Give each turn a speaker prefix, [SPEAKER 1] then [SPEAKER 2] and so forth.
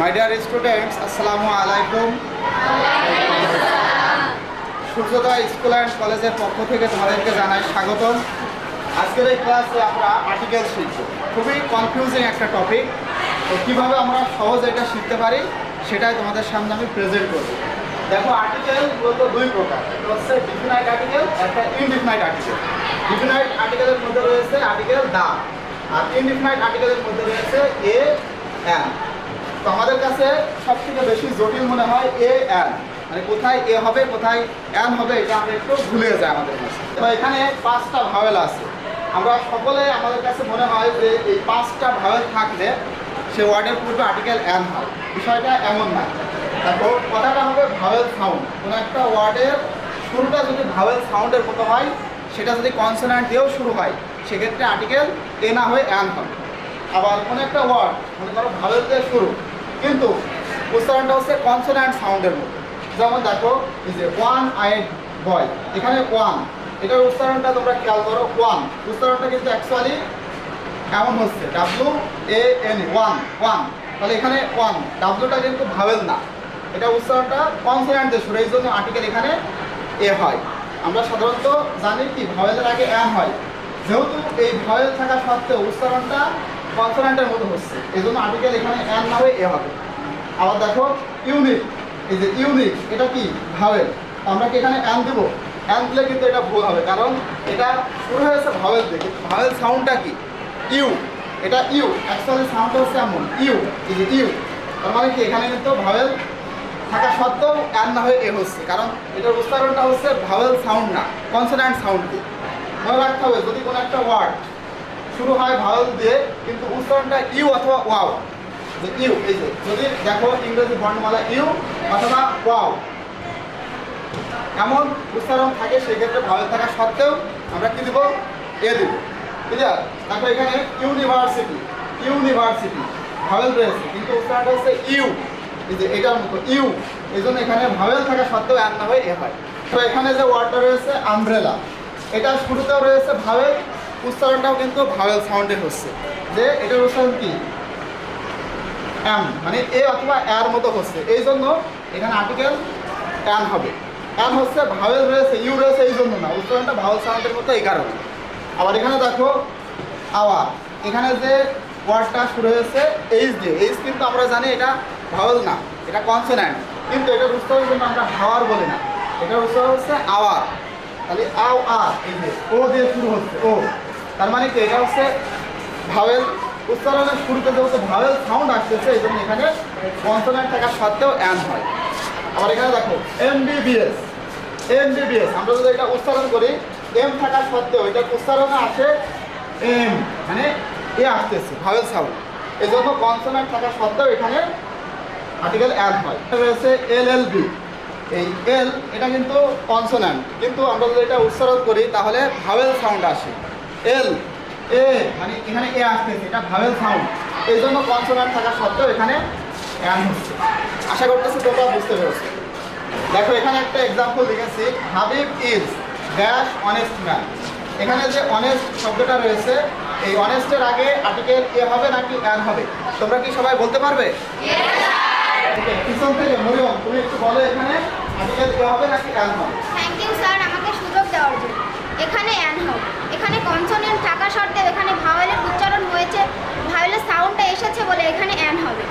[SPEAKER 1] My dear students আসসালামু আলাইকুম সূর্যোদয় স্কুল অ্যান্ড কলেজের পক্ষ থেকে তোমাদেরকে জানাই স্বাগতম। আজকের এই ক্লাসে আমরা আর্টিকেল শিখব। খুবই কনফিউজিং একটা টপিক তো কীভাবে আমরা সহজে এটা শিখতে পারি, সেটাই তোমাদের সামনে আমি প্রেজেন্ট করব। দেখো আর্টিকেল বলতে দুই প্রকার। একটা হচ্ছে ডিফিনাইট আর্টিকেল একটা ইনডিফিনাইট আর্টিকেল ডিফিনাইট আর্টিকেলের মধ্যে রয়েছে আর্টিকেল দা আর ইনডিফিনাইট আর্টিকেলের মধ্যে রয়েছে এ অ্যান তো আমাদের কাছে সব থেকে বেশি জটিল মনে হয় এ অ্যান মানে কোথায় এ হবে, কোথায় অ্যান হবে, এটা আমরা একটু ভুলে যায় আমাদের কাছে। তো এখানে পাঁচটা ভাওয়েল আছে। আমরা সকলে আমাদের কাছে মনে হয় যে এই পাঁচটা ভাওয়েল থাকলে সে ওয়ার্ডের পূর্বে আর্টিকেল এন হয়। বিষয়টা এমন না। দেখো, কথাটা হবে ভাওয়েল সাউন্ড। কোনো একটা ওয়ার্ডের শুরুটা যদি ভাওয়েল সাউন্ডের মতো হয়, সেটা যদি কনসোনান্ট দিয়েও শুরু হয়, সেক্ষেত্রে আর্টিকেল এ না হয়ে অ্যান হবে। আবার কোনো একটা ওয়ার্ড, মনে করো ভাওয়েল দিয়ে শুরু কিন্তু উচ্চারণটা হচ্ছে কনসোনান্ট সাউন্ডের মতো। যেমন দেখো যে ওয়ান আইড বয় এখানে ওয়ান এটার উচ্চারণটা তোমরা খেয়াল করো ওয়ান উচ্চারণটা কিন্তু অ্যাকচুয়ালি এমন হচ্ছে? W A N one one তাহলে এখানে ওয়ান ডাব্লুটা কিন্তু ভাওয়েল না, এটা উচ্চারণটা কনসোনান্ট দিয়ে শুরু, এই জন্য আর্টিকেল এখানে এ হয়। আমরা সাধারণত জানি কি ভয়েলের আগে অ্যান হয়। যেহেতু এই ভয়েল থাকা সত্ত্বেও উচ্চারণটা কনসোনান্টের মতো হচ্ছে, এই জন্য আর্টিকেল এখানে অ্যান না হয়ে এ হবে। আবার দেখো ইউনিট এই যে ইউনিট এটা কি? ভাওয়েল। আমরা কি এখানে অ্যান দেবো? অ্যান দিলে কিন্তু এটা ভুল হবে, কারণ এটা শুরু হয়েছে দিয়ে। কিন্তু ভাওয়েল সাউন্ডটা কি? ইউ। এটা ইউ। অ্যাকচুয়ালি সাউন্ডটা হচ্ছে এমন, ইউ। এই যে ইউ। তার মানে কি? এখানে কিন্তু ভাওয়েল থাকা সত্ত্বেও অ্যান না হয়ে এ হচ্ছে, কারণ এটার উচ্চারণটা হচ্ছে ভাওয়েল সাউন্ড না কনসোনান্ট সাউন্ড দিয়ে। মনে রাখতে হবে, যদি কোনো একটা ওয়ার্ড শুরু হয় ভাওয়েল দিয়ে, কিন্তু উচ্চারণটা ইউ অথবা ওয়াও যদি দেখো ইংরেজি বর্ণমালা ইউ অথবা ওয়াও, এমন উচ্চারণ থাকে সেক্ষেত্রে থাকা সত্ত্বেও আমরা কি দিব? এ দিব। এখানে ইউনিভার্সিটি ইউনিভার্সিটি ভাওয়েল রয়েছে, কিন্তু উচ্চারণটা হচ্ছে ইউ। যে এটার মতো, ইউ। এই জন্য এখানে ভাওয়েল থাকা সত্ত্বেও অ্যান না এ হয়। তো এখানে যে ওয়ার্ডটা রয়েছে আমব্রেলা এটা শুরুতেও রয়েছে ভাওয়েল উচ্চারণটাও কিন্তু ভাওয়েল সাউন্ডে হচ্ছে। যে এটার উচ্চারণ কি? অ্যাম মানে এ অথবা এর মতো হচ্ছে। এই জন্য এখানে আর্টিকেল অ্যান হবে। অ্যান হচ্ছে ভাওয়েল রয়েছে ইউ রয়েছে এই জন্য না। উচ্চারণটা ভাওয়েল সাউন্ডের মতো এই কারণে। আবার এখানে দেখো আওয়ার এখানে যে ওয়ার্ডটা শুরু হয়েছে এইচ দিয়ে। এইচ কিন্তু আমরা জানি এটা ভাওয়েল না, এটা কনসোন্যান্ট কিন্তু এটার উচ্চারণ কিন্তু আমরা হাওয়ার বলি না। এটার উচ্চারণ হচ্ছে আওয়ার তাহলে আও আর এই যে ও দিয়ে শুরু হচ্ছে ও তার মানে কি? এটা হচ্ছে ভাওয়েল উচ্চারণের শুরুতে যেহেতু ভাওয়েল সাউন্ড আসতেছে, এই জন্য এখানে কনসোন্যান্ট থাকা সত্ত্বেও অ্যান হয়। আবার এখানে দেখো এম বিবিএস এম বিবিএস আমরা যদি এটা উচ্চারণ করি এম থাকা সত্ত্বেও এটা উচ্চারণে আসে এম মানে এ আসতেছে, ভাওয়েল সাউন্ড এই জন্য কনসোন্যান্ট থাকা সত্ত্বেও এখানে আর্টিকেল অ্যাড হয়। রয়েছে এল এল বি এই এল এটা কিন্তু কনসোন্যান্ট কিন্তু আমরা যদি এটা উচ্চারণ করি, তাহলে ভাওয়েল সাউন্ড আসে। এল এ মানে এখানে এ আসতেছে এটা ভাওয়েল সাউন্ড এই জন্য কনসোন্যান্ট থাকা সত্ত্বেও এখানে অ্যান হচ্ছে আশা করতেছি তোমরা বুঝতে পেরেছ। দেখো এখানে একটা এক্সাম্পল লিখেছি Habib is dash honest man এখানে যে অনেস্ট শব্দটা রয়েছে এই অনেস্টের আগে আর্টিকেল এ হবে নাকি অ্যান হবে? তোমরা কি সবাই বলতে পারবে? পিছন থেকে মরিয়ম তুমি একটু বলো এখানে আর্টিকেল এ হবে নাকি অ্যান হবে?
[SPEAKER 2] থ্যাংক ইউ স্যার এখানে অ্যান হবে এখানে কনসোনেন্ট থাকা সত্ত্বেও এখানে ভাওয়েলের উচ্চারণ হয়েছে। ভাওয়েলের সাউন্ডটা এসেছে বলে এখানে অ্যান হবে